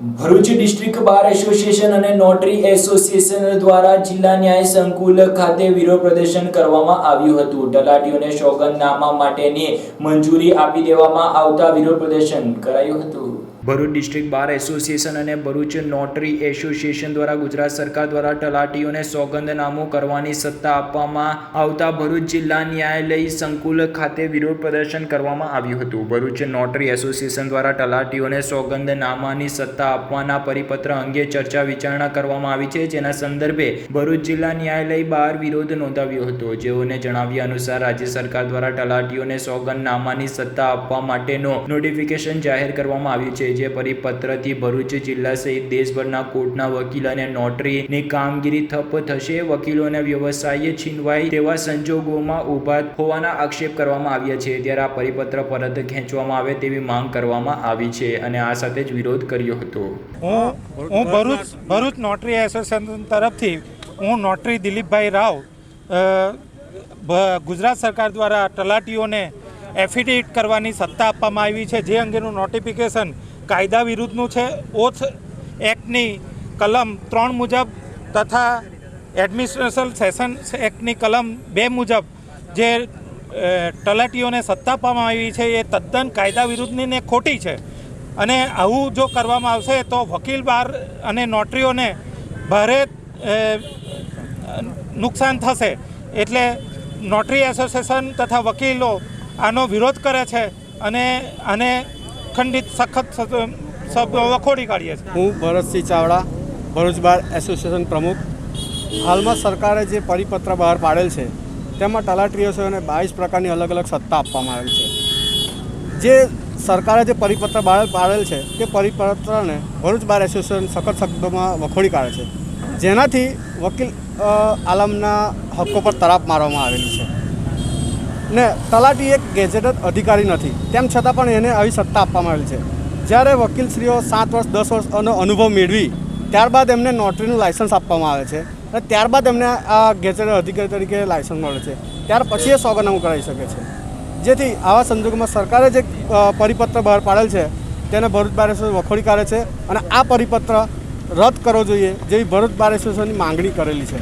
Bharuch district bar association અને notary association દ્વારા જિલ્લા ન્યાય સંકુલ ખાતે વિરોધ પ્રદર્શન કરવામાં આવ્યું હતું. તલાટીઓને સોગંદનામા માટેની મંજૂરી આપી દેવામાં આવતા વિરોધ પ્રદર્શન કરાયું હતું. ભરૂચ ડિસ્ટ્રિક્ટ બાર એસોસિએશન અને ભરૂચ નોટરી એસોસિએશન દ્વારા ગુજરાત સરકાર દ્વારા તલાટીઓને સોગંદનામું કરવાની સત્તા આપવામાં આવતા ભરૂચ જિલ્લા ન્યાયાલય સંકુલ ખાતે વિરોધ પ્રદર્શન કરવામાં આવ્યું હતું. ભરૂચ નોટરી એસોસિએશન દ્વારા તલાટીઓને સોગંદનામાની સત્તા આપવાના પરિપત્ર અંગે ચર્ચા વિચારણા કરવામાં આવી છે. જેના સંદર્ભે ભરૂચ જિલ્લા ન્યાયાલય બહાર વિરોધ નોંધાવ્યો હતો. જેઓને જણાવ્યા અનુસાર રાજ્ય સરકાર દ્વારા તલાટીઓને સોગંદનામાની સત્તા આપવા માટેનો નોટિફિકેશન જાહેર કરવામાં આવ્યું છે. જે પરિપત્રથી ભરૂચ જિલ્લા સહિત દેશભરના કોર્ટના વકીલ અને નોટરીની કામગીરી ઠપ થશે. વકીલોને વ્યવસાય છીનવાય તેવા સંજોગોમાં ઊભા હોવાના આક્ષેપ કરવામાં આવ્યા છે. ત્યારે આ પરિપત્ર પરત ખેંચવામાં આવે તેવી માંગ કરવામાં આવી છે અને આ સાથે જ વિરોધ કર્યો હતો. હું હું ભરૂચ ભરૂચ નોટરી એસોસિએશન તરફથી હું નોટરી દિલીપભાઈ રાવ ગુજરાત સરકાર દ્વારા તલાટીઓને એફિડેવિટ કરવાની સત્તા આપવામાં આવી છે. જે અંગેનું નોટિફિકેશન કાયદા વિરુદ્ધનું છે. ઓથ એક્ટની કલમ ત્રણ મુજબ તથા એડમિનિસ્ટ્રેશન સેશન એક્ટની કલમ બે મુજબ જે તલાટીઓને સત્તા આપવામાં આવી છે એ તદ્દન કાયદા વિરુદ્ધની ને ખોટી છે. અને આવું જો કરવામાં આવશે તો વકીલ બાર અને નોટરીઓને ભારે નુકસાન થશે. એટલે નોટરી એસોસિએશન તથા વકીલો આનો વિરોધ કરે છે અને આને ખંડિત સખત વખોડી કાઢીએ છીએ. હું ભરતસિંહ ચાવડા, ભરૂચ બાર એસોસિએશન પ્રમુખ. હાલમાં સરકારે જે પરિપત્ર બહાર પાડેલ છે, તેમાં તલાટીઓને બાવીસ પ્રકારની અલગ અલગ સત્તા આપવામાં આવેલ છે. જે સરકારે જે પરિપત્ર બહાર પાડેલ છે, તે પરિપત્રને ભરૂચ બાર એસોસિએશન સખત શબ્દોમાં વખોડી કાઢે છે. જેનાથી વકીલ આલમના હક્કો પર તરાપ મારવામાં આવેલી છે. ને તલાટી એક ગેજેટેડ અધિકારી નથી. તેમ છતાં પણ એને આવી સત્તા આપવામાં આવેલી છે. જ્યારે વકીલશ્રીઓ સાત વર્ષ, દસ વર્ષનો અનુભવ મેળવી, ત્યારબાદ એમને નોટરીનું લાયસન્સ આપવામાં આવે છે અને ત્યારબાદ એમને આ ગેજેટેડ અધિકારી તરીકે લાયસન્સ મળે છે. ત્યાર પછી એ સોગનામું કરાવી શકે છે. જેથી આવા સંજોગોમાં સરકારે જે પરિપત્ર બહાર પાડેલ છે, તેને ભરૂચ બાર વખોડી કાઢે છે અને આ પરિપત્ર રદ કરવો જોઈએ જેવી ભરૂચ બાર માંગણી કરેલી છે.